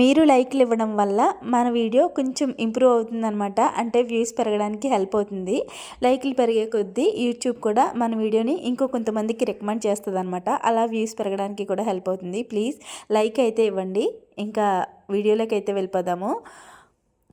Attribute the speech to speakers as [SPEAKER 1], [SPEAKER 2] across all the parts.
[SPEAKER 1] మీరు లైక్లు ఇవ్వడం వల్ల మన వీడియో కొంచెం ఇంప్రూవ్ అవుతుందన్నమాట. అంటే వ్యూస్ పెరగడానికి హెల్ప్ అవుతుంది. లైక్లు పెరిగే కొద్దీ యూట్యూబ్ కూడా మన వీడియోని ఇంకో కొంతమందికి రికమెండ్ చేస్తుంది అనమాట అలా వ్యూస్ పెరగడానికి కూడా హెల్ప్ అవుతుంది. ప్లీజ్ లైక్ అయితే ఇవ్వండి. ఇంకా వీడియోలోకి అయితే వెళ్ళిపోదాము.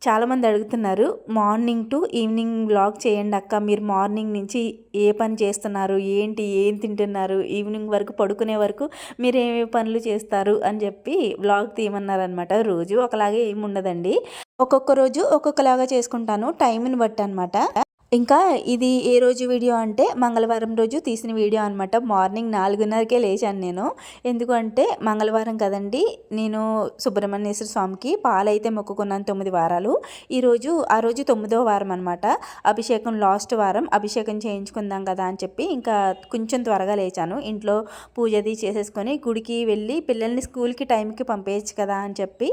[SPEAKER 1] చాలామంది అడుగుతున్నారు మార్నింగ్ టు ఈవినింగ్ వ్లాగ్ చేయండి అక్క మీరు మార్నింగ్ నుంచి ఏ పని చేస్తున్నారు ఏంటి ఏం తింటున్నారు ఈవినింగ్ వరకు పడుకునే వరకు మీరు ఏమేమి పనులు చేస్తారు? అని చెప్పి వ్లాగ్ తీయమన్నారనమాట రోజు ఒకలాగే ఏమి ఉండదండి ఒక్కొక్క రోజు ఒక్కొక్కలాగా చేసుకుంటాను టైంని బట్టి అనమాట ఇంకా ఇది ఏ రోజు వీడియో అంటే మంగళవారం రోజు తీసిన వీడియో అనమాట మార్నింగ్ నాలుగున్నరకే లేచాను నేను. ఎందుకంటే మంగళవారం కదండి నేను సుబ్రహ్మణ్యేశ్వర స్వామికి పాలైతే మొక్కుకున్నాను తొమ్మిది వారాలు. ఈరోజు ఆ రోజు తొమ్మిదో వారం అనమాట అభిషేకం లాస్ట్ వారం అభిషేకం చేయించుకుందాం కదా అని చెప్పి ఇంకా కొంచెం త్వరగా లేచాను. ఇంట్లో పూజది చేసేసుకొని గుడికి వెళ్ళి పిల్లల్ని స్కూల్కి టైంకి పంపేయచ్చు కదా అని చెప్పి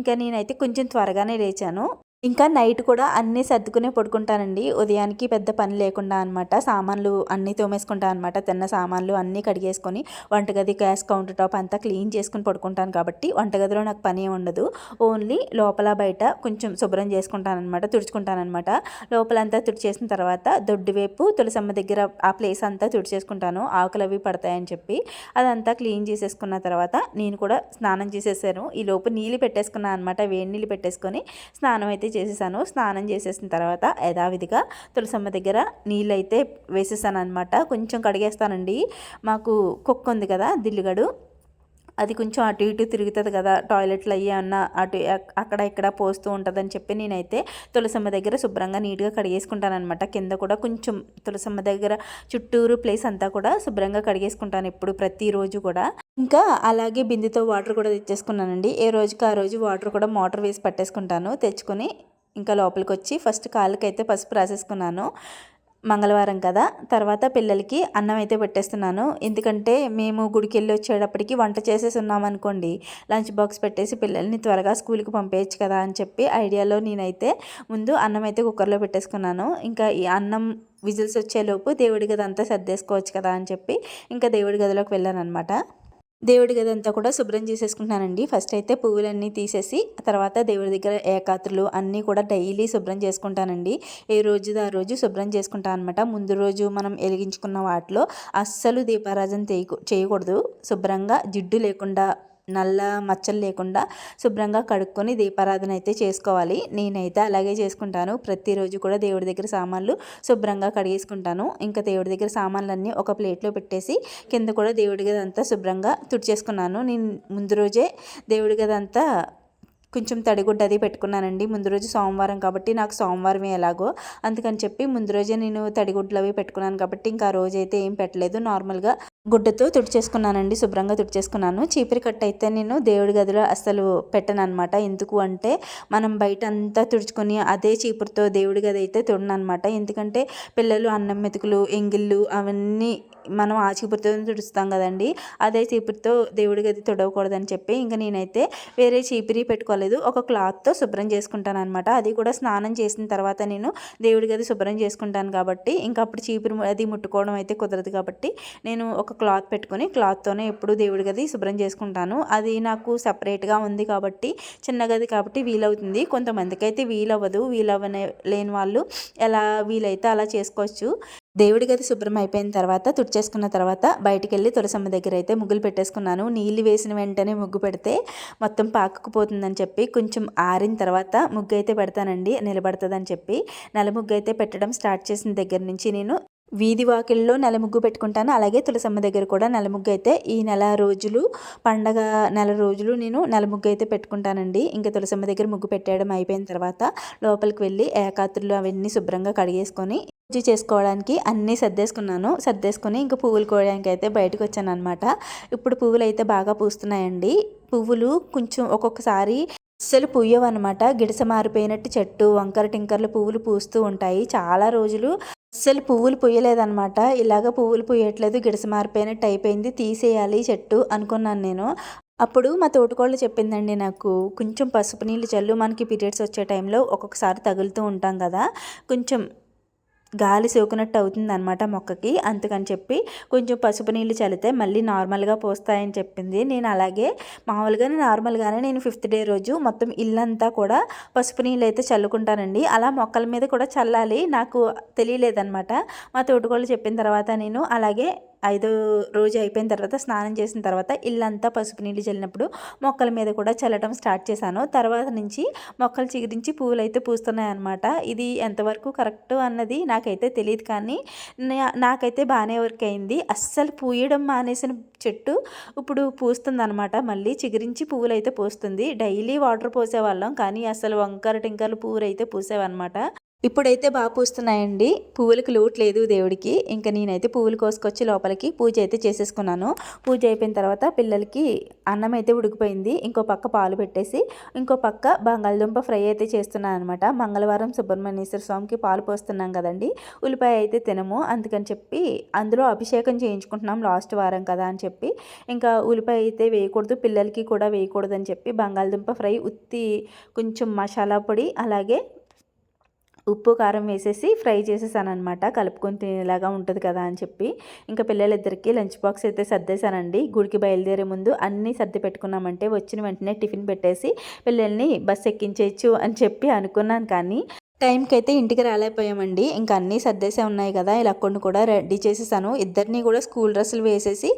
[SPEAKER 1] ఇంకా నేనైతే కొంచెం త్వరగానే లేచాను. ఇంకా నైట్ కూడా అన్నీ సర్దుకునే పడుకుంటానండి. ఉదయానికి పెద్ద పని లేకుండా అనమాట సామాన్లు అన్నీ తోమేసుకుంటాను అనమాట తిన్న సామాన్లు అన్నీ కడిగేసుకొని వంటగది గ్యాస్ కౌంటర్ టాప్ అంతా క్లీన్ చేసుకుని పడుకుంటాను కాబట్టి వంటగదిలో నాకు పని ఉండదు. ఓన్లీ లోపల బయట కొంచెం శుభ్రం చేసుకుంటాను అనమాట తుడుచుకుంటాను అనమాట లోపలంతా తుడిచేసిన తర్వాత దొడ్డు వైపు తులసమ్మ దగ్గర ఆ ప్లేస్ అంతా తుడిచేసుకుంటాను. ఆకులు అవి పడతాయని చెప్పి అదంతా క్లీన్ చేసేసుకున్న తర్వాత నేను కూడా స్నానం చేసేసాను. ఈ లోపు నీళ్ళు పెట్టేసుకున్నాను అనమాట వేడి నీళ్ళు పెట్టేసుకొని స్నానం అయితే అయితే చేసేసాను. స్నానం చేసేసిన తర్వాత యథావిధిగా తులసమ్మ దగ్గర నీళ్ళు అయితే వేసేసాను అనమాట కొంచెం కడిగేస్తానండి. మాకు కుక్క ఉంది కదా దిల్లుగడు. అది కొంచెం అటు ఇటు తిరుగుతుంది కదా టాయిలెట్లు అయ్యి అన్న అటు అక్కడ ఇక్కడ పోస్తూ ఉంటుందని చెప్పి నేనైతే తులసమ్మ దగ్గర శుభ్రంగా నీట్గా కడిగేసుకుంటానమాట కింద కూడా కొంచెం తులసమ్మ దగ్గర చుట్టూరు ప్లేస్ అంతా కూడా శుభ్రంగా కడిగేసుకుంటాను ఎప్పుడు ప్రతిరోజు కూడా. ఇంకా అలాగే బిందెతో వాటర్ కూడా తెచ్చేసుకున్నానండి. ఏ రోజుకి ఆ రోజు వాటర్ కూడా మోటార్ వేసి పట్టేసుకుంటాను. తెచ్చుకొని ఇంకా లోపలికి వచ్చి ఫస్ట్ కాళ్ళకైతే పసుపు రాసేసుకున్నాను. మంగళవారం కదా తర్వాత పిల్లలకి అన్నం అయితే పెట్టేస్తున్నాను. ఎందుకంటే మేము గుడికి వెళ్ళి వచ్చేటప్పటికి వంట చేసేసి ఉన్నామనుకోండి లంచ్ బాక్స్ పెట్టేసి పిల్లల్ని త్వరగా స్కూల్కి పంపేయచ్చు కదా అని చెప్పి ఐడియాలో నేనైతే ముందు అన్నం అయితే కుక్కర్లో పెట్టేసుకున్నాను. ఇంకా ఈ అన్నం విజిల్స్ వచ్చేలోపు దేవుడి గది అంతా సర్దేసుకోవచ్చు కదా అని చెప్పి ఇంకా దేవుడి గదిలోకి వెళ్ళాను అనమాట దేవుడి గదంతా కూడా శుభ్రం చేసేసుకుంటున్నానండి. ఫస్ట్ అయితే పువ్వులన్నీ తీసేసి తర్వాత దేవుడి దగ్గర ఏకాత్రులు అన్నీ కూడా డైలీ శుభ్రం చేసుకుంటానండి. ఏ రోజు ఆ రోజు శుభ్రం చేసుకుంటాను అనమాట ముందు రోజు మనం వెలిగించుకున్న వాటిలో అస్సలు దీపారాజన చేయకూడదు. శుభ్రంగా జిడ్డు లేకుండా నల్ల మచ్చలు లేకుండా శుభ్రంగా కడుక్కొని దీపారాధన అయితే చేసుకోవాలి. నేనైతే అలాగే చేసుకుంటాను. ప్రతిరోజు కూడా దేవుడి దగ్గర సామాన్లు శుభ్రంగా కడిగేసుకుంటాను. ఇంకా దేవుడి దగ్గర సామాన్లన్నీ ఒక ప్లేట్లో పెట్టేసి కింద కూడా దేవుడి గదంతా శుభ్రంగా తుడిచేసుకున్నాను. నేను ముందు రోజే దేవుడి గదంతా కొంచెం తడిగుడ్డ అది పెట్టుకున్నానండి. ముందు రోజు సోమవారం కాబట్టి నాకు సోమవారమే ఎలాగో. అందుకని చెప్పి ముందు రోజే నేను తడిగుడ్లు అవి పెట్టుకున్నాను కాబట్టి ఇంకా రోజు అయితే ఏం పెట్టలేదు. నార్మల్గా గుడ్డతో తుడిచేసుకున్నానండి. శుభ్రంగా తుడిచేసుకున్నాను. చీపురి కట్ట అయితే నేను దేవుడి గదిలో అస్సలు పెట్టను అనమాట ఎందుకు అంటే మనం బయట అంతా తుడుచుకొని అదే చీపురుతో దేవుడి గది అయితే తుడనమాట ఎందుకంటే పిల్లలు అన్నం మెతుకులు ఎంగిళ్ళు అవన్నీ మనం ఆ చీపురుతో తుడుస్తాం కదండి అదే చీపురుతో దేవుడి గది తుడవకూడదని చెప్పి ఇంకా నేనైతే వేరే చీపిరి పెట్టుకోలేదు ఒక క్లాత్తో శుభ్రం చేసుకుంటాను అనమాట అది కూడా స్నానం చేసిన తర్వాత నేను దేవుడి గది శుభ్రం చేసుకుంటాను కాబట్టి ఇంకా అప్పుడు చీపురు అది ముట్టుకోవడం అయితే కుదరదు కాబట్టి నేను ఒక క్లాత్ పెట్టుకొని క్లాత్తోనే ఎప్పుడు దేవుడి గది శుభ్రం చేసుకుంటాను. అది నాకు సపరేట్గా ఉంది కాబట్టి చిన్న గది కాబట్టి వీలవుతుంది. కొంతమందికి అయితే వీలవ్వదు వీలవ్వనే లేని వాళ్ళు ఎలా వీలైతే అలా చేసుకోవచ్చు. దేవుడి గది శుభ్రం అయిపోయిన తర్వాత తుడిచేసుకున్న తర్వాత బయటికి వెళ్ళి తులసమ్మ దగ్గర అయితే ముగ్గులు పెట్టేసుకున్నాను. నీళ్ళు వేసిన వెంటనే ముగ్గు పెడితే మొత్తం పాకుకుపోతుందని చెప్పి కొంచెం ఆరిన తర్వాత ముగ్గు అయితే పెడతానండి నిలబడుతుందని చెప్పి. నల్ల ముగ్గు అయితే పెట్టడం స్టార్ట్ చేసిన దగ్గర నుంచి నేను వీధి వాకిల్లో నెలముగ్గు పెట్టుకుంటాను. అలాగే తులసమ్మ దగ్గర కూడా నెలముగ్గు అయితే ఈ నెల రోజులు పండగ నెల రోజులు నేను నెలముగ్గు అయితే పెట్టుకుంటానండి. ఇంకా తులసమ్మ దగ్గర ముగ్గు పెట్టేయడం అయిపోయిన తర్వాత లోపలికి వెళ్ళి ఏకాత్రులు అవన్నీ శుభ్రంగా కడిగేసుకొని పూజ చేసుకోవడానికి అన్నీ సర్దేసుకున్నాను. సర్దేసుకుని ఇంకా పువ్వులు కోయడానికి అయితే బయటకు వచ్చాను అనమాట ఇప్పుడు పువ్వులు అయితే బాగా పూస్తున్నాయండి. పువ్వులు కొంచెం ఒక్కొక్కసారి అస్సలు పూయవన్నమాట గిడస మారిపోయినట్టు చెట్టు వంకర టింకర్లు పువ్వులు పూస్తూ ఉంటాయి. చాలా రోజులు అస్సలు పువ్వులు పూయలేదన్నమాట. ఇలాగ పువ్వులు పూయట్లేదు గిడస మారిపోయినట్టు అయిపోయింది తీసేయాలి చెట్టు అనుకున్నాను నేను. అప్పుడు మా తోటకోళ్ళు చెప్పిందండి నాకు కొంచెం పసుపు నీళ్ళు చల్లు మనకి పీరియడ్స్ వచ్చే టైంలో ఒక్కొక్కసారి తగులుతూ ఉంటాం కదా కొంచెం గాలి సోకినట్టు అవుతుంది అనమాట మొక్కకి. అందుకని చెప్పి కొంచెం పసుపు నీళ్ళు చల్లితే మళ్ళీ నార్మల్గా పోస్తాయని చెప్పింది. నేను అలాగే మామూలుగానే నార్మల్గానే నేను ఫిఫ్త్ డే రోజు మొత్తం ఇల్లంతా కూడా పసుపు నీళ్ళు అయితే చల్లుకుంటానండి. అలా మొక్కల మీద కూడా చల్లాలి. నాకు తెలియలేదనమాట మా తోటకోళ్ళు చెప్పిన తర్వాత నేను అలాగే ఐదో రోజు అయిపోయిన తర్వాత స్నానం చేసిన తర్వాత ఇల్లంతా పసుపు నీళ్ళు చల్లినప్పుడు మొక్కల మీద కూడా చల్లడం స్టార్ట్ చేశాను. తర్వాత నుంచి మొక్కలు చిగురించి పువ్వులు అయితే పూస్తున్నాయి అనమాట ఇది ఎంతవరకు కరెక్ట్ అన్నది నాకైతే తెలియదు కానీ నాకైతే బాగానే వర్క్ అయింది. అస్సలు పూయడం మానేసిన చెట్టు ఇప్పుడు పూస్తుంది అనమాట మళ్ళీ చిగురించి పువ్వులు అయితే పూస్తుంది. డైలీ వాటర్ పోసేవాళ్ళం కానీ అసలు వంకర టింకర్లు పువ్వులు అయితే పూసేవన్నమాట. ఇప్పుడైతే బాగా పూస్తున్నాయండి. పువ్వులకు లోటు లేదు దేవుడికి. ఇంకా నేనైతే పువ్వులు కోసుకొచ్చి లోపలికి పూజ అయితే చేసేసుకున్నాను. పూజ అయిపోయిన తర్వాత పిల్లలకి అన్నం అయితే ఉడికిపోయింది. ఇంకో పక్క పాలు పెట్టేసి ఇంకో పక్క బంగాళదుంప ఫ్రై అయితే చేస్తున్నాను అనమాట మంగళవారం సుబ్రహ్మణ్యేశ్వర స్వామికి పాలు పోస్తున్నాం కదండి. ఉల్లిపాయ అయితే తినము. అందుకని చెప్పి అందులో అభిషేకం చేయించుకుంటున్నాం లాస్ట్ వారం కదా అని చెప్పి. ఇంకా ఉల్లిపాయ అయితే వేయకూడదు. పిల్లలకి కూడా వేయకూడదు అని చెప్పి బంగాళదుంప ఫ్రై ఉత్తి కొంచెం మసాలా పొడి అలాగే ఉప్పు కారం వేసేసి ఫ్రై చేసేసాను అనమాట కలుపుకొని తినేలాగా ఉంటుంది కదా అని చెప్పి. ఇంకా పిల్లలిద్దరికి లంచ్ బాక్స్ అయితే సర్దేశానండి. గుడికి బయలుదేరే ముందు అన్నీ సర్ది పెట్టుకున్నామంటే వచ్చిన వెంటనే టిఫిన్ పెట్టేసి పిల్లల్ని బస్ ఎక్కించేయచ్చు అని చెప్పి అనుకున్నాను కానీ టైంకి అయితే ఇంటికి రాలేకపోయామండి. ఇంకా అన్నీ సర్దేసే ఉన్నాయి కదా ఇలా కొన్ని కూడా రెడీ చేసేసాను. ఇద్దరిని కూడా స్కూల్ డ్రెస్సులు వేసేసి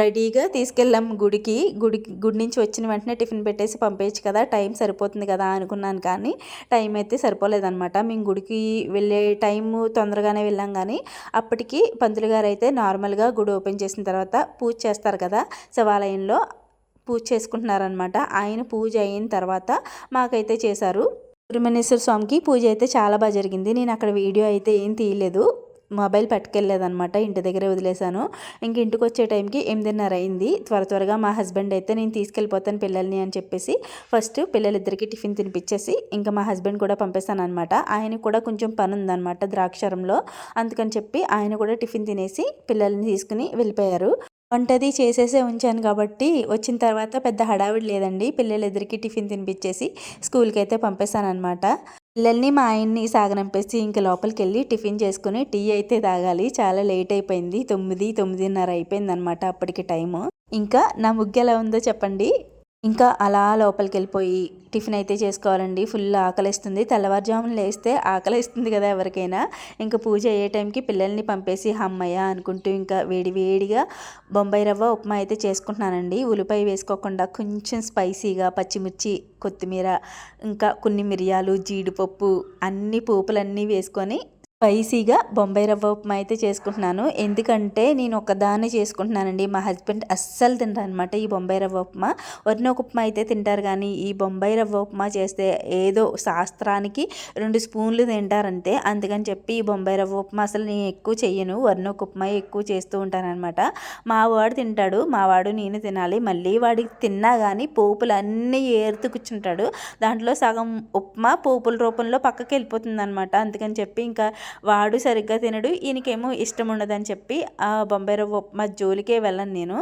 [SPEAKER 1] రెడీగా తీసుకెళ్ళాం గుడికి. గుడి గుడి నుంచి వచ్చిన వెంటనే టిఫిన్ పెట్టేసి పంపేయచ్చు కదా టైం సరిపోతుంది కదా అనుకున్నాను కానీ టైం అయితే సరిపోలేదనమాట మేము గుడికి వెళ్ళే టైం తొందరగానే వెళ్ళాం కానీ అప్పటికి పంతులు గారు అయితే నార్మల్గా గుడి ఓపెన్ చేసిన తర్వాత పూజ చేస్తారు కదా శివాలయంలో పూజ చేసుకుంటున్నారనమాట ఆయన పూజ అయిన తర్వాత మాకైతే చేశారు. సుబ్రహ్మణ్యేశ్వర స్వామికి పూజ అయితే చాలా బాగా జరిగింది. నేను అక్కడ వీడియో అయితే ఏం తీయలేదు. మొబైల్ పట్టుకెళ్ళలేదనమాట ఇంటి దగ్గరే వదిలేశాను. ఇంక ఇంటికి వచ్చే టైంకి ఎనిమిదిన్నర అయింది. త్వర త్వరగా మా హస్బెండ్ అయితే నేను తీసుకెళ్ళిపోతాను పిల్లల్ని అని చెప్పేసి ఫస్ట్ పిల్లలిద్దరికి టిఫిన్ తినిపించేసి ఇంకా మా హస్బెండ్ కూడా పంపిస్తాను అనమాట ఆయన కూడా కొంచెం పని ఉందన్నమాట ద్రాక్షరంలో. అందుకని చెప్పి ఆయన కూడా టిఫిన్ తినేసి పిల్లల్ని తీసుకుని వెళ్ళిపోయారు. వంటది చేసేసే ఉంచాను కాబట్టి వచ్చిన తర్వాత పెద్ద హడావిడి లేదండి. పిల్లలిద్దరికీ టిఫిన్ తినిపించేసి స్కూల్కి అయితే పంపేశాను పిల్లల్ని మా ఆయన్ని సాగనంపేసి ఇంక లోపలికి వెళ్ళి టిఫిన్ చేసుకుని టీ అయితే తాగాలి. చాలా లేట్ అయిపోయింది. తొమ్మిది తొమ్మిదిన్నర అయిపోయింది అనమాట అప్పటికి టైము. ఇంకా నా ముగ్గు ఎలా ఉందో చెప్పండి. ఇంకా అలా లోపలికి వెళ్ళిపోయి టిఫిన్ అయితే చేసుకోవాలండి. ఫుల్ ఆకలిస్తుంది. తెల్లవారుజామున లేస్తే ఆకలిస్తుంది కదా ఎవరికైనా. ఇంకా పూజ అయ్యే టైంకి పిల్లల్ని పంపేసి అమ్మయ్య అనుకుంటూ ఇంకా వేడి వేడిగా బొంబాయి రవ్వ ఉప్మా అయితే చేసుకుంటున్నానండి. ఉల్లిపాయ వేసుకోకుండా కొంచెం స్పైసీగా పచ్చిమిర్చి కొత్తిమీర ఇంకా కొన్ని మిరియాలు జీడిపప్పు అన్ని పోపులన్నీ వేసుకొని స్పైసీగా బొంబాయి రవ్వ ఉప్మా అయితే చేసుకుంటున్నాను. ఎందుకంటే నేను ఒకదాన్ని చేసుకుంటున్నానండి. మా హస్బెండ్ అస్సలు తింటారు అనమాట ఈ బొంబాయి రవ్వ ఉప్మా. వరిన ఉప్మా అయితే తింటారు కానీ ఈ బొంబాయి రవ్వ ఉప్మా చేస్తే ఏదో శాస్త్రానికి రెండు స్పూన్లు తింటారంతే. అందుకని చెప్పి ఈ బొంబాయి రవ్వ ఉప్మా అసలు నేను ఎక్కువ చెయ్యను. ఒక ఉప్మా ఎక్కువ చేస్తూ ఉంటాను అనమాట మా వాడు తింటాడు. మా వాడు నేను తినాలి. మళ్ళీ వాడికి తిన్నా కానీ పోపులు అన్నీ ఏరుతూ కూర్చుంటాడు. దాంట్లో సగం ఉప్మా పోపుల రూపంలో పక్కకి వెళ్ళిపోతుంది అనమాట అందుకని చెప్పి ఇంకా వాడు సరిగ్గా తినడు ఈయనకేమో ఇష్టం ఉండదని చెప్పి ఆ బొంబాయి రవ్వ ఉప్మా జోలికే వెళ్ళను నేను.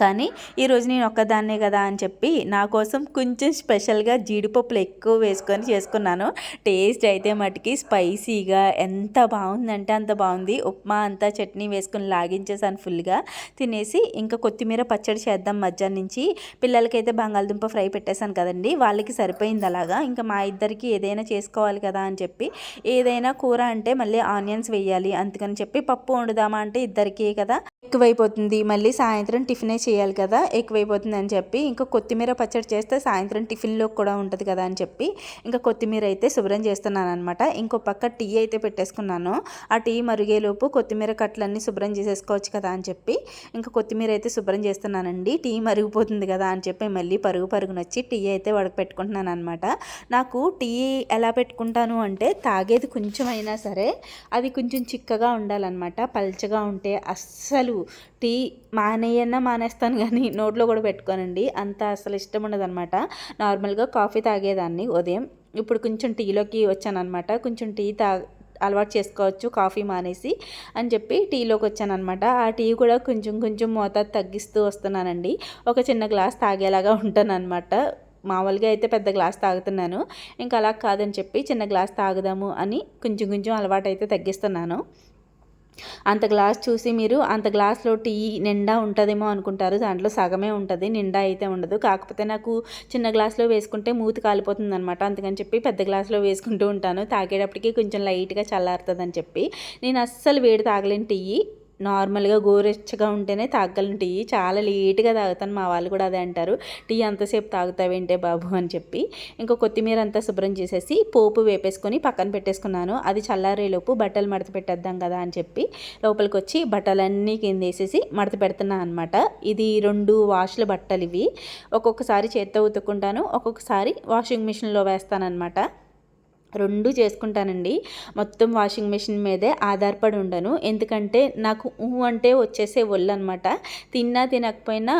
[SPEAKER 1] కానీ ఈరోజు నేను ఒక్కదాన్నే కదా అని చెప్పి నా కోసం కొంచెం స్పెషల్గా జీడిపప్పులు ఎక్కువ వేసుకొని చేసుకున్నాను. టేస్ట్ అయితే మటుకి స్పైసీగా ఎంత బాగుందంటే అంత బాగుంది. ఉప్మా అంతా చట్నీ వేసుకొని లాగించేసాను ఫుల్గా. తినేసి ఇంకా కొత్తిమీర పచ్చడి చేద్దాం మధ్యాహ్నం నుంచి. పిల్లలకైతే బంగాళదుంప ఫ్రై పెట్టేశాను కదండి. వాళ్ళకి సరిపోయింది అలాగా. ఇంకా మా ఇద్దరికి ఏదైనా చేసుకోవాలి కదా అని చెప్పి ఏదైనా కూర అంటే మళ్ళీ ఆనియన్స్ వేయాలి అందుకని చెప్పి పప్పు వండుదామా అంటే ఇద్దరికి కదా. ఎక్కువైపోతుంది. మళ్ళీ సాయంత్రం టిఫిన్ చేయాలి కదా ఎక్కువైపోతుంది అని చెప్పి ఇంకా కొత్తిమీర పచ్చడి చేస్తే సాయంత్రం టిఫిన్లో కూడా ఉంటుంది కదా అని చెప్పి ఇంకా కొత్తిమీర అయితే శుభ్రం చేస్తున్నాను అనమాట ఇంకో పక్క టీ అయితే పెట్టేసుకున్నాను. ఆ టీ మరిగేలోపు కొత్తిమీర కట్లన్నీ శుభ్రం చేసేసుకోవచ్చు కదా అని చెప్పి ఇంకా కొత్తిమీర అయితే శుభ్రం చేస్తున్నానండి. టీ మరిగిపోతుంది కదా అని చెప్పి మళ్ళీ పరుగు పరుగునొచ్చి టీ అయితే వడక పెట్టుకుంటున్నాను అనమాట నాకు టీ ఎలా పెట్టుకుంటాను అంటే తాగేది కొంచెం అయినా సరే అది కొంచెం చిక్కగా ఉండాలన్నమాట. పల్చగా ఉంటే అస్సలు టీ మానేయన్నా మానేస్తాను కానీ నోట్లో కూడా పెట్టుకోనండి. అంత అసలు ఇష్టం ఉండదు అనమాట నార్మల్గా కాఫీ తాగేదాన్ని ఉదయం. ఇప్పుడు కొంచెం టీలోకి వచ్చానమాట కొంచెం టీ తా అలవాటు చేసుకోవచ్చు కాఫీ మానేసి అని చెప్పి టీలోకి వచ్చానమాట ఆ టీ కూడా కొంచెం కొంచెం మోతాదు తగ్గిస్తూ వస్తున్నానండి. ఒక చిన్న గ్లాస్ తాగేలాగా ఉంటాను అనమాట మామూలుగా అయితే పెద్ద గ్లాస్ తాగుతున్నాను. ఇంకా అలా కాదని చెప్పి చిన్న గ్లాస్ తాగుదాము అని కొంచెం కొంచెం అలవాటు అయితే తగ్గిస్తున్నాను. అంత గ్లాస్ చూసి మీరు అంత గ్లాస్లో టీ నిండా ఉంటుందేమో అనుకుంటారు. దాంట్లో సగమే ఉంటుంది నిండా అయితే ఉండదు. కాకపోతే నాకు చిన్న గ్లాస్లో వేసుకుంటే మూతి కాలిపోతుంది అనమాట అందుకని చెప్పి పెద్ద గ్లాస్లో వేసుకుంటూ ఉంటాను. తాగేటప్పటికి కొంచెం లైట్గా చల్లారుతుంది అని చెప్పి. నేను అస్సలు వేడి తాగలేని టీ. నార్మల్గా గోరెచ్చగా ఉంటేనే తాగలను టీ చాలా లేట్గా తాగుతాను. మా వాళ్ళు కూడా అదే అంటారు. టీ అంతసేపు తాగుతావేంటే బాబు అని చెప్పి. ఇంకా కొత్తిమీర అంతా శుభ్రం చేసేసి పోపు వేపేసుకొని పక్కన పెట్టేసుకున్నాను. అది చల్లారేలోపు బట్టలు మడత పెట్టేద్దాం కదా అని చెప్పి లోపలికి వచ్చి బట్టలన్నీ కింద వేసేసి మడత పెడుతున్నాను అనమాట ఇది రెండు వాష్ల బట్టలు ఇవి. ఒక్కొక్కసారి చేత్తో ఉతుక్కుంటాను. ఒక్కొక్కసారి వాషింగ్ మిషన్లో వేస్తానన్నమాట. రెండు చేసుకుంటానండి. మొత్తం వాషింగ్ మిషన్ మీదే ఆధారపడి ఉండను. ఎందుకంటే నాకు ఊ అంటే వచ్చేసే ఒళ్ళు అనమాట తిన్నా తినకపోయినా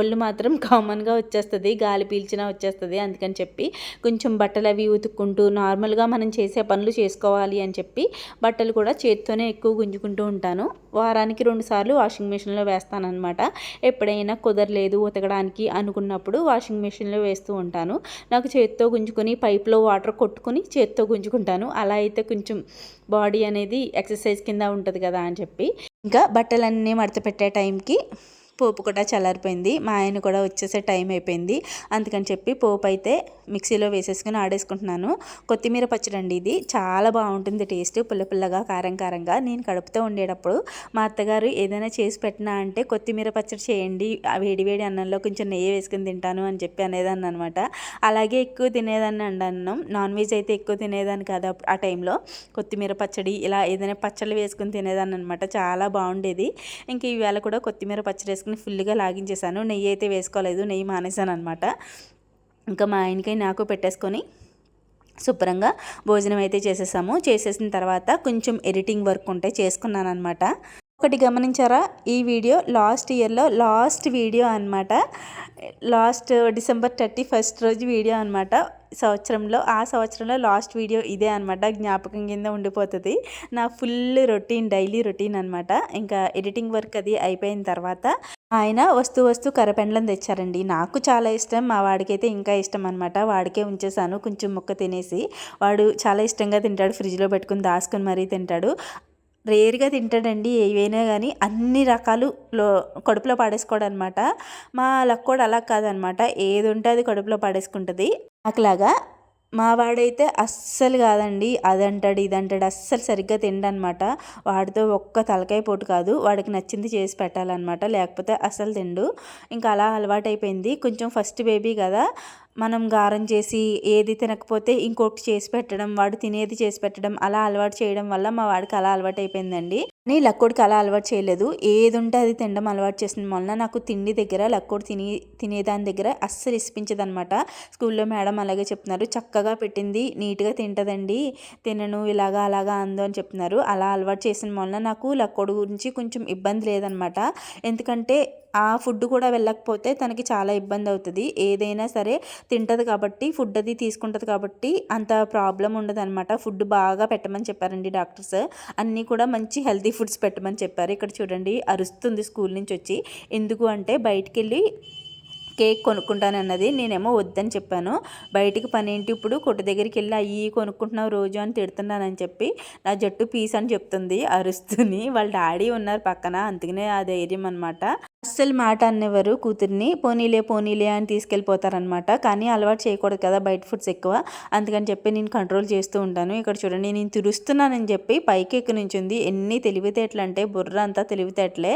[SPEAKER 1] ఒళ్ళు మాత్రం కామన్గా వచ్చేస్తుంది గాలి పీల్చినా వచ్చేస్తుంది అందుకని చెప్పి కొంచెం బట్టలు అవి ఉతుక్కుంటూ నార్మల్గా మనం చేసే పనులు చేసుకోవాలి అని చెప్పి బట్టలు కూడా చేతితోనే ఎక్కువ గుంజుకుంటూ ఉంటాను. వారానికి రెండుసార్లు వాషింగ్ మిషన్లో వేస్తానన్నమాట. ఎప్పుడైనా కుదరలేదు ఉతకడానికి అనుకున్నప్పుడు వాషింగ్ మిషన్లో వేస్తూ ఉంటాను. నాకు చేతితో గుంజుకొని పైప్లో వాటర్ కొట్టుకొని చేత్తో గుంజుకుంటాను. అలా అయితే కొంచెం బాడీ అనేది ఎక్సర్సైజ్ కింద ఉంటుంది కదా అని చెప్పి. ఇంకా బట్టలన్నీ మడత పెట్టే టైంకి పోపు కూడా చల్లారిపోయింది. మా ఆయన కూడా వచ్చేసే టైం అయిపోయింది. అందుకని చెప్పి పోపు అయితే మిక్సీలో వేసేసుకుని ఆడేసుకుంటున్నాను. కొత్తిమీర పచ్చడి అండి ఇది. చాలా బాగుంటుంది టేస్ట్. పుల్ల పుల్లగా కారం కారంగా. నేను కడుపుతో ఉండేటప్పుడు మా అత్తగారు ఏదైనా చేసి పెట్టినా అంటే కొత్తిమీర పచ్చడి చేయండి. వేడి వేడి అన్నంలో కొంచెం నెయ్యి వేసుకుని తింటాను అని చెప్పి అనేదాన్ని అనమాట అలాగే ఎక్కువ తినేదాన్ని అండి అన్నం. నాన్ వెజ్ అయితే ఎక్కువ తినేదాన్ని కాదు ఆ టైంలో. కొత్తిమీర పచ్చడి ఇలా ఏదైనా పచ్చళ్ళు వేసుకుని తినేదాన్ని అనమాట చాలా బాగుండేది. ఇంక ఈవేళ కూడా కొత్తిమీర పచ్చడి వేసుకుని ఫుల్గా లాగించేసాను నెయ్యి అయితే వేసుకోలేదు నెయ్యి మానేసాను అనమాట ఇంకా మా ఆయనకై నాకు పెట్టేసుకొని శుభ్రంగా భోజనం అయితే చేసేసాము. చేసేసిన తర్వాత కొంచెం ఎడిటింగ్ వర్క్ ఉంటే చేసుకున్నాను అనమాట ఒకటి గమనించారా? ఈ వీడియో లాస్ట్ ఇయర్లో లాస్ట్ వీడియో అనమాట లాస్ట్ డిసెంబర్ థర్టీ ఫస్ట్ రోజు వీడియో అనమాట సంవత్సరంలో ఆ సంవత్సరంలో లాస్ట్ వీడియో ఇదే అనమాట జ్ఞాపకం కింద ఉండిపోతుంది. నా ఫుల్ రొటీన్ డైలీ రొటీన్ అనమాట ఇంకా ఎడిటింగ్ వర్క్ అది అయిపోయిన తర్వాత ఆయన వస్తూ వస్తూ కరపెండ్లను తెచ్చారండి. నాకు చాలా ఇష్టం. మా వాడికైతే ఇంకా ఇష్టం అనమాట వాడికే ఉంచేసాను. కొంచెం ముక్క తినేసి. వాడు చాలా ఇష్టంగా తింటాడు. ఫ్రిడ్జ్లో పెట్టుకుని దాచుకుని మరీ తింటాడు. రేర్గా తింటాడండి ఏవైనా కానీ అన్ని రకాలు లో కడుపులో పాడేసుకోవడం అనమాట మా లక్కోడు అలా కాదనమాట. ఏది ఉంటే అది కడుపులో పాడేసుకుంటుంది. నాకులాగా మా వాడైతే అస్సలు కాదండి అదంటాడు ఇదంటాడు అస్సలు సరిగ్గా తిండనమాట. వాడితో ఒక్క తలకాయ పోటు కాదు వాడికి నచ్చింది చేసి పెట్టాలన్నమాట లేకపోతే అస్సలు తిండు. ఇంకా అలా అలవాటైపోయింది. కొంచెం ఫస్ట్ బేబీ కదా మనం గారం చేసి ఏది తినకపోతే ఇంకొకటి చేసి పెట్టడం వాడు తినేది చేసి పెట్టడం అలా అలవాటు చేయడం వల్ల మా వాడికి అలా అలవాటు అయిపోయిందండి. కానీ లక్కోడికి అలా అలవాటు చేయలేదు. ఏది ఉంటే అది తినడం అలవాటు చేసిన వలన నాకు తిండి దగ్గర లక్కోడు తిని తినేదాని దగ్గర అస్సలు ఇప్పించదనమాట స్కూల్లో మేడం అలాగే చెప్తున్నారు. చక్కగా పెట్టింది. నీట్గా తింటదండి. తినను ఇలాగా అలాగా అందు అని చెప్తున్నారు. అలా అలవాటు చేసిన వలన నాకు లక్కోడు గురించి కొంచెం ఇబ్బంది లేదనమాట ఎందుకంటే ఆ ఫుడ్ కూడా వెళ్ళకపోతే తనకి చాలా ఇబ్బంది అవుతుంది. ఏదైనా సరే తింటుంది కాబట్టి ఫుడ్ అది తీసుకుంటుంది కాబట్టి అంత ప్రాబ్లం ఉండదు అనమాట ఫుడ్ బాగా పెట్టమని చెప్పారండి డాక్టర్స్ అన్నీ కూడా మంచి హెల్తీ ఫుడ్స్ పెట్టమని చెప్పారు. ఇక్కడ చూడండి అరుస్తుంది స్కూల్ నుంచి వచ్చి. ఎందుకు అంటే బయటికి వెళ్ళి కేక్ కొనుక్కుంటానన్నది నేనేమో వద్దని చెప్పాను. బయటికి పని ఏంటి ఇప్పుడు? కొట్టు దగ్గరికి వెళ్ళి అయ్యి కొనుక్కుంటున్నావు రోజు అని తిడుతున్నానని చెప్పి నా జట్టు పీస్ అని చెప్తుంది. అరుస్తుంది. వాళ్ళ డాడీ ఉన్నారు పక్కన. అందుకనే ఆ ధైర్యం అనమాట అస్సలు మాట అనేవారు కూతుర్ని. పోనీలే పోనీలే అని తీసుకెళ్ళిపోతారనమాట. కానీ అలవాటు చేయకూడదు కదా బయట ఫుడ్స్ ఎక్కువ. అందుకని చెప్పి నేను కంట్రోల్ చేస్తూ ఉంటాను. ఇక్కడ చూడండి నేను తిరుస్తున్నానని చెప్పి పైకి ఎక్కి ఉంది ఎన్ని తెలివితేటలు అంటే బుర్ర అంతా తెలివితేటలే.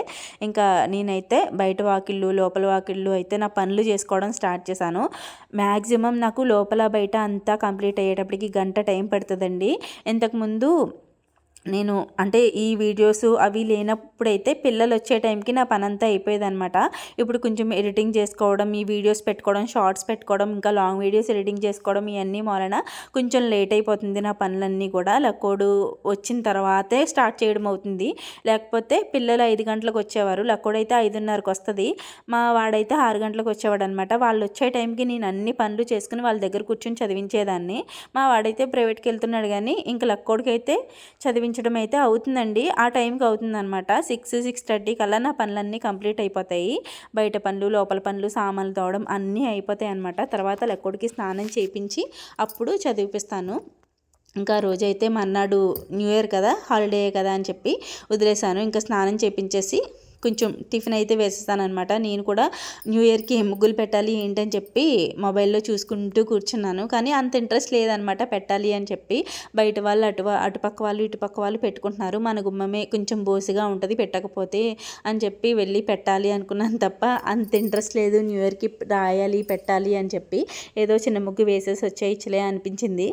[SPEAKER 1] ఇంకా నేనైతే బయట వాకిళ్ళు లోపల వాకిళ్ళు అయితే నా పనులు చేసుకోవడం స్టార్ట్ చేశాను. మ్యాక్సిమం నాకు లోపల బయట అంతా కంప్లీట్ అయ్యేటప్పటికి గంట టైం పడుతుందండి. ఇంతకుముందు నేను అంటే ఈ వీడియోస్ అవి లేనప్పుడైతే పిల్లలు వచ్చే టైంకి నా పని అంతా అయిపోయేదనమాట ఇప్పుడు కొంచెం ఎడిటింగ్ చేసుకోవడం ఈ వీడియోస్ పెట్టుకోవడం షార్ట్స్ పెట్టుకోవడం ఇంకా లాంగ్ వీడియోస్ ఎడిటింగ్ చేసుకోవడం ఇవన్నీ వలన కొంచెం లేట్ అయిపోతుంది నా పనులన్నీ కూడా. లక్కోడు వచ్చిన తర్వాతే స్టార్ట్ చేయడం అవుతుంది. లేకపోతే పిల్లలు ఐదు గంటలకు వచ్చేవారు. లక్కోడు అయితే ఐదున్నరకు వస్తుంది. మా వాడైతే ఆరు గంటలకు వచ్చేవాడు అనమాట వాళ్ళు వచ్చే టైంకి నేను అన్ని పనులు చేసుకుని వాళ్ళ దగ్గర కూర్చొని చదివించేదాన్ని. మా వాడైతే ప్రైవేట్కి వెళ్తున్నాడు కానీ ఇంకా లక్కోడికి అయితే చదివించ ఉంచడం అయితే అవుతుందండి. ఆ టైంకి అవుతుందన్నమాట. సిక్స్ సిక్స్ థర్టీ కల్లా నా పనులన్నీ కంప్లీట్ అయిపోతాయి. బయట పనులు లోపల పనులు సామాన్లు తోవడం అన్నీ అయిపోతాయి అనమాట తర్వాత లెక్కడికి స్నానం చేయించి అప్పుడు చదివిపిస్తాను. ఇంకా రోజైతే మన్నాడు న్యూ ఇయర్ కదా హాలిడే కదా అని చెప్పి వదిలేశాను. ఇంకా స్నానం చేపించేసి కొంచెం టిఫిన్ అయితే వేసేస్తానమాట నేను కూడా న్యూ ఇయర్కి ఏం ముగ్గులు పెట్టాలి ఏంటని చెప్పి మొబైల్లో చూసుకుంటూ కూర్చున్నాను. కానీ అంత ఇంట్రెస్ట్ లేదనమాట పెట్టాలి అని చెప్పి. బయట వాళ్ళు అటు అటుపక్క వాళ్ళు ఇటుపక్క వాళ్ళు పెట్టుకుంటున్నారు. మన గుమ్మమే కొంచెం బోసిగా ఉంటుంది పెట్టకపోతే అని చెప్పి వెళ్ళి పెట్టాలి అనుకున్నాను తప్ప అంత ఇంట్రెస్ట్ లేదు. న్యూ ఇయర్కి రాయాలి పెట్టాలి అని చెప్పి ఏదో చిన్న ముగ్గు వేసేసి వచ్చేయచ్చులే అనిపించింది.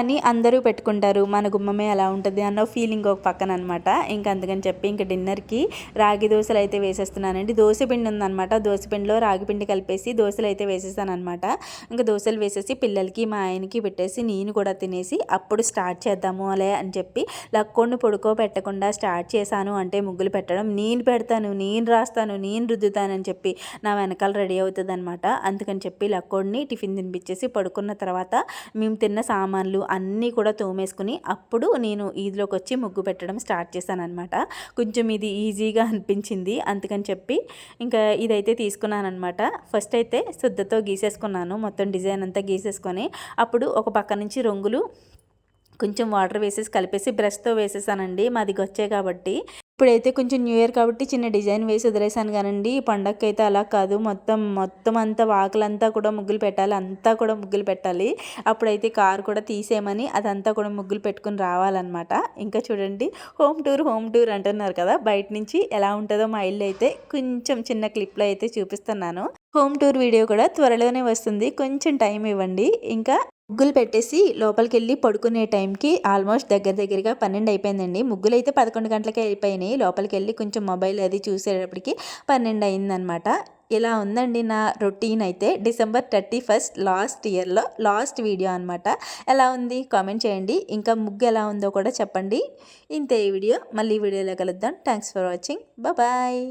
[SPEAKER 1] అని అందరూ పెట్టుకుంటారు. మన గుమ్మమే అలా ఉంటుంది అన్న ఫీలింగ్ ఒక పక్కన అనమాట ఇంకా అందుకని చెప్పి ఇంకా డిన్నర్కి రాగి దోశలు అయితే వేసేస్తున్నానండి. దోశ పిండి ఉందనమాట దోశ పిండిలో రాగి పిండి కలిపేసి దోశలు అయితే వేసేసాను అనమాట ఇంకా దోశలు వేసేసి పిల్లలకి మా ఆయనకి పెట్టేసి నేను కూడా తినేసి అప్పుడు స్టార్ట్ చేద్దాము అలే అని చెప్పి లక్కోడిని పెట్టకుండా స్టార్ట్ చేశాను అంటే ముగ్గులు పెట్టడం. నేను పెడతాను నేను రాస్తాను నేను రుద్దుతానని చెప్పి నా వెనకాల రెడీ అవుతుంది అనమాట అందుకని చెప్పి లక్కోడిని టిఫిన్ తినిపించేసి పడుకున్న తర్వాత మేము తిన్న సామాన్లు అన్నీ కూడా తోమేసుకుని అప్పుడు నేను ఈదిలోకి వచ్చి ముగ్గు పెట్టడం స్టార్ట్ చేశాను అనమాట కొంచెం ఇది ఈజీగా అనిపించింది. అందుకని చెప్పి ఇంకా ఇదైతే తీసుకున్నాను అనమాట ఫస్ట్ అయితే శుద్ధతో గీసేసుకున్నాను. మొత్తం డిజైన్ అంతా గీసేసుకొని అప్పుడు ఒక పక్క నుంచి రంగులు కొంచెం వాటర్ వేసేసి కలిపేసి బ్రష్తో వేసేసానండి. మాది గొచ్చే కాబట్టి. ఇప్పుడైతే కొంచెం న్యూ ఇయర్ కాబట్టి చిన్న డిజైన్ వేసి వదిలేసాను కానండి. ఈ పండగకి అయితే అలా కాదు. మొత్తం మొత్తం అంతా వాకులంతా కూడా ముగ్గులు పెట్టాలి. అంతా కూడా ముగ్గులు పెట్టాలి. అప్పుడైతే కారు కూడా తీసేయమని అదంతా కూడా ముగ్గులు పెట్టుకుని రావాలన్నమాట. ఇంకా చూడండి హోమ్ టూర్ హోమ్ టూర్ అంటున్నారు కదా. బయట నుంచి ఎలా ఉంటుందో మా ఇల్లు అయితే కొంచెం చిన్న క్లిప్లో అయితే చూపిస్తున్నాను. హోమ్ టూర్ వీడియో కూడా త్వరలోనే వస్తుంది. కొంచెం టైం ఇవ్వండి. ఇంకా ముగ్గులు పెట్టేసి లోపలికి వెళ్ళి పడుకునే టైంకి ఆల్మోస్ట్ దగ్గర దగ్గరగా పన్నెండు అయిపోయిందండి. ముగ్గులు అయితే పదకొండు గంటలకే అయిపోయినాయి. లోపలికి వెళ్ళి కొంచెం మొబైల్ అది చూసేటప్పటికి పన్నెండు అయిందనమాట ఇలా ఉందండి నా రొటీన్ అయితే. డిసెంబర్ థర్టీ ఫస్ట్ లాస్ట్ ఇయర్లో లాస్ట్ వీడియో అనమాట ఎలా ఉంది? కామెంట్ చేయండి. ఇంకా ముగ్గు ఎలా ఉందో కూడా చెప్పండి. ఇంతే ఈ వీడియో. మళ్ళీ వీడియోలో కలుద్దాం. Thanks for watching. బాయ్.